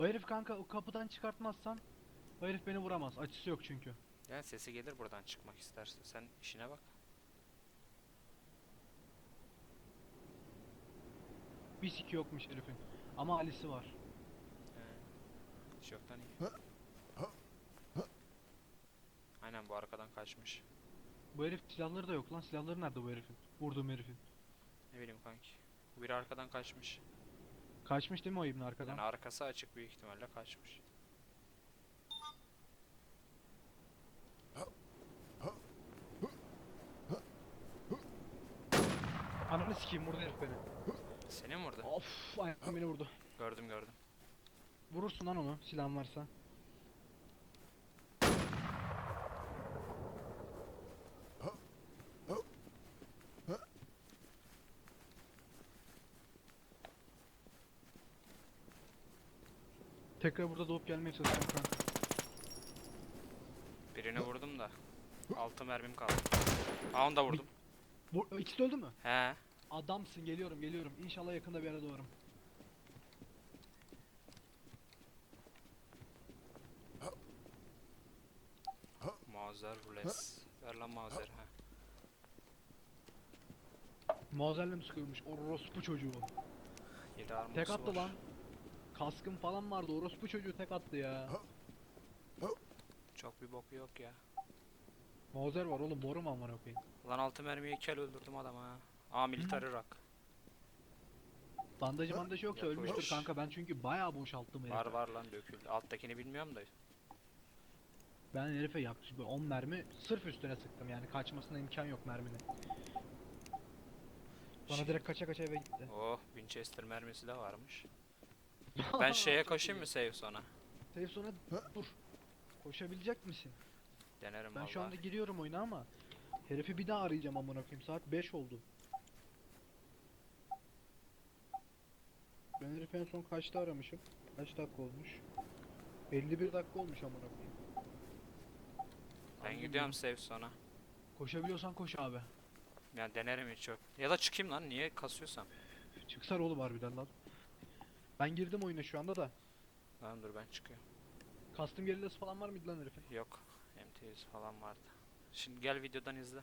O herif kanka o kapıdan çıkartmazsam o herif beni vuramaz. Açısı yok çünkü. Yani sesi gelir buradan çıkmak isterse. Sen işine bak. Bir siki yokmuş herifin. Ama Ali'si var. He. Hiç yoktan iyi. Aynen bu arkadan kaçmış. Bu herif silahları da yok lan. Silahları nerede bu herifin? Vurduğum herifin. Ne bileyim kanki. Bu biri arkadan kaçmış. Kaçmış değil mi o ibni arkadan? Yani arkası açık büyük ihtimalle kaçmış. Ananı sikeyim vurdu herif beni. Seni mi vurdu? Of ayağım beni vurdu. Gördüm gördüm. Vurursun lan onu silahın varsa. Tekrar burada doğup gelmeye çalışıyorum kanka. Birini vurdum da. Altı mermim kaldı. Aa onu da vurdum. Bu ikisi öldü mü? He. Adamsın geliyorum geliyorum. İnşallah yakında bir yere doğarım. Mazer Rules. Ver lan Mazer ha. Mozelle mi sıkıyormuş? Orospu çocuğu. Yedi armut Tek attı lan. Kaskın falan vardı. Orospu çocuğu tek attı ya. Çok bir boku yok ya. Mozer var oğlum boru mu amına koyayım? Lan altı mermiye kel öldürdüm adamı ha. Aa military rock. Bandajı bandajı yoksa Yapılmış. ölmüştür kanka ben çünkü bayağı boşalttım herife. Var var lan döküldü. Alttakini bilmiyorum da. Ben herife yaklaşık böyle 10 mermi sırf üstüne sıktım yani kaçmasına imkan yok merminin. Bana Şey- direkt kaça kaça eve gitti. Oh Winchester mermisi de varmış. Ben şeye koşayım mı save sona? Save sonra dur. Koşabilecek misin? Denerim Ben vallahi. şu anda giriyorum oyuna ama herifi bir daha arayacağım amına koyayım saat 5 oldu. Ben herifi en son kaçta aramışım? Kaç dakika olmuş? 51 dakika olmuş amına koyayım. Ben Anladım gidiyorum save sona. Koşabiliyorsan koş abi. Yani denerim hiç yok. Ya da çıkayım lan niye kasıyorsam. Çıksar oğlum harbiden lan. Ben girdim oyuna şu anda da. Lan dur ben çıkıyorum. Custom gerillası falan var mıydı lan herifin? Yok. MT100 falan vardı. Şimdi gel videodan izle.